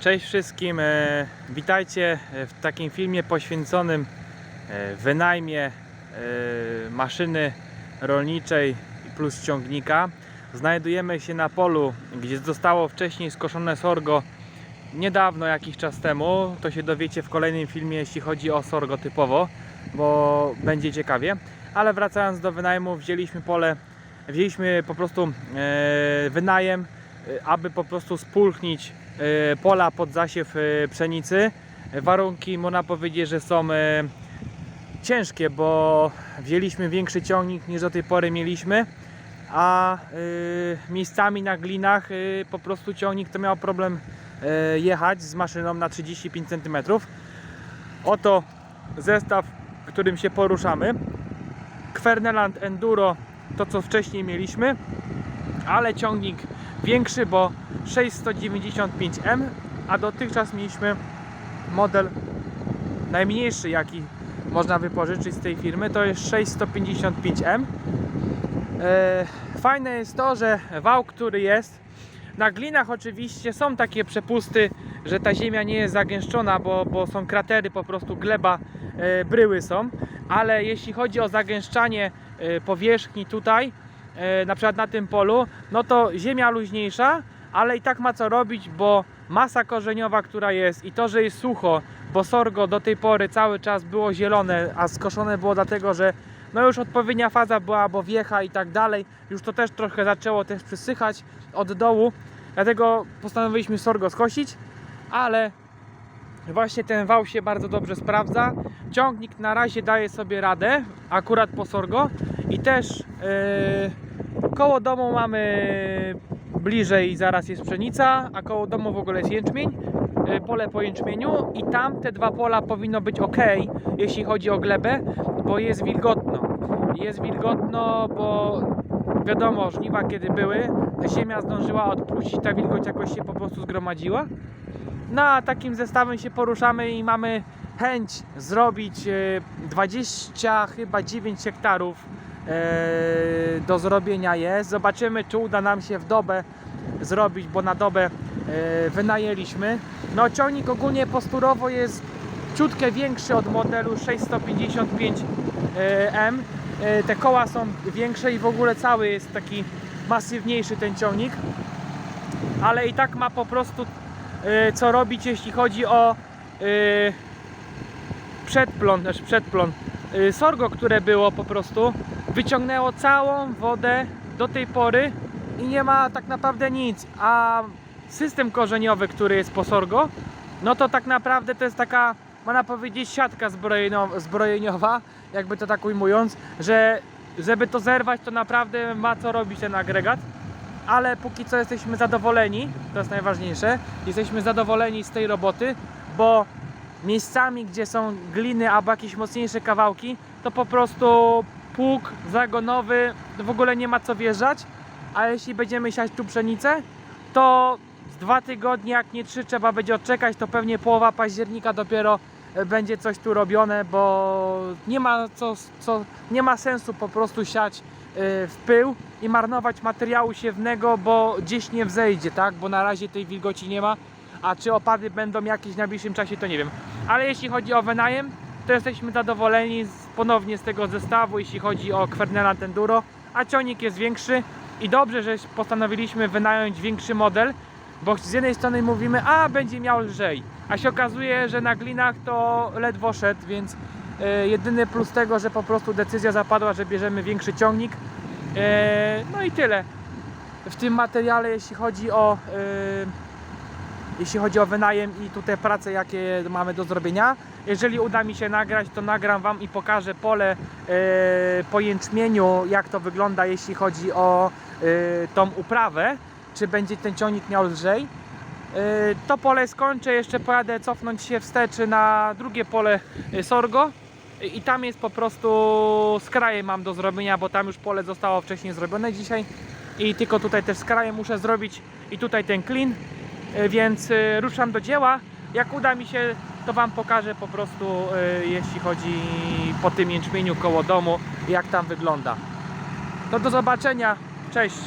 Cześć wszystkim, e, witajcie w takim filmie poświęconym e, wynajmie e, maszyny rolniczej plus ciągnika. Znajdujemy się na polu, gdzie zostało wcześniej skoszone sorgo niedawno, jakiś czas temu. To się dowiecie w kolejnym filmie, jeśli chodzi o sorgo typowo, bo będzie ciekawie. Ale wracając do wynajmu, wzięliśmy pole, wzięliśmy po prostu e, wynajem, e, aby po prostu spulchnić e, pola pod zasiew e, pszenicy. Warunki można powiedzieć, że są e, ciężkie, bo wzięliśmy większy ciągnik niż do tej pory mieliśmy, a e, miejscami na glinach e, po prostu ciągnik to miał problem e, jechać z maszyną na 35 cm. Oto zestaw, którym się poruszamy. Kwerneland Enduro, to co wcześniej mieliśmy, ale ciągnik większy, bo 695M, a dotychczas mieliśmy model najmniejszy, jaki można wypożyczyć z tej firmy, to jest 655M. E, Fajne jest to, że wał, który jest na glinach oczywiście są takie przepusty, że ta ziemia nie jest zagęszczona, bo, bo są kratery, po prostu gleba, e, bryły są, ale jeśli chodzi o zagęszczanie e, powierzchni tutaj, na przykład na tym polu, no to ziemia luźniejsza, ale i tak ma co robić, bo masa korzeniowa, która jest i to, że jest sucho, bo sorgo do tej pory cały czas było zielone, a skoszone było dlatego, że no już odpowiednia faza była, bo wiecha i tak dalej, już to też trochę zaczęło też przysychać od dołu, dlatego postanowiliśmy sorgo skosić, ale właśnie ten wał się bardzo dobrze sprawdza. Ciągnik na razie daje sobie radę, akurat po sorgo i też yy, koło domu mamy bliżej zaraz jest pszenica, a koło domu w ogóle jest jęczmień, yy, pole po jęczmieniu i tam te dwa pola powinno być ok, jeśli chodzi o glebę, bo jest wilgotno. Jest wilgotno, bo wiadomo, żniwa kiedy były, ziemia zdążyła odpuścić, ta wilgoć jakoś się po prostu zgromadziła. No a takim zestawem się poruszamy i mamy chęć zrobić e, 20 chyba 9 hektarów e, do zrobienia jest. Zobaczymy czy uda nam się w dobę zrobić, bo na dobę e, wynajęliśmy. No ciągnik ogólnie posturowo jest ciutkę większy od modelu 655M. E, Te koła są większe i w ogóle cały jest taki masywniejszy ten ciągnik. Ale i tak ma po prostu e, co robić jeśli chodzi o e, przedplon, znaczy przedplon. E, Sorgo, które było po prostu wyciągnęło całą wodę do tej pory i nie ma tak naprawdę nic, a system korzeniowy, który jest po sorgo, no to tak naprawdę to jest taka, można powiedzieć, siatka zbrojeniowa, jakby to tak ujmując, że żeby to zerwać, to naprawdę ma co robić ten agregat, ale póki co jesteśmy zadowoleni, to jest najważniejsze, jesteśmy zadowoleni z tej roboty, bo miejscami, gdzie są gliny albo jakieś mocniejsze kawałki, to po prostu pług zagonowy w ogóle nie ma co wjeżdżać, a jeśli będziemy siać tu pszenicę, to z dwa tygodnie, jak nie trzy, trzeba będzie odczekać, to pewnie połowa października dopiero e, będzie coś tu robione, bo nie ma, co, co, nie ma sensu po prostu siać e, w pył i marnować materiału siewnego, bo gdzieś nie wzejdzie, tak? Bo na razie tej wilgoci nie ma, a czy opady będą jakieś w najbliższym czasie, to nie wiem. Ale jeśli chodzi o wynajem, to jesteśmy zadowoleni z, ponownie z tego zestawu, jeśli chodzi o Kwerneland Enduro, a ciągnik jest większy i dobrze, że postanowiliśmy wynająć większy model, bo z jednej strony mówimy, a będzie miał lżej, a się okazuje, że na glinach to ledwo szedł, więc e, jedyny plus tego, że po prostu decyzja zapadła, że bierzemy większy ciągnik. E, no i tyle. W tym materiale, jeśli chodzi o e, jeśli chodzi o wynajem i tutaj prace, jakie mamy do zrobienia. Jeżeli uda mi się nagrać, to nagram Wam i pokażę pole e, po jęczmieniu, jak to wygląda, jeśli chodzi o e, tą uprawę, czy będzie ten ciągnik miał lżej. E, to pole skończę, jeszcze pojadę cofnąć się wstecz na drugie pole sorgo i tam jest po prostu skraje mam do zrobienia, bo tam już pole zostało wcześniej zrobione dzisiaj i tylko tutaj też skraje muszę zrobić i tutaj ten clean więc e, ruszam do dzieła. Jak uda mi się, to Wam pokażę po prostu, e, jeśli chodzi po tym jęczmieniu koło domu, jak tam wygląda. To do zobaczenia. Cześć.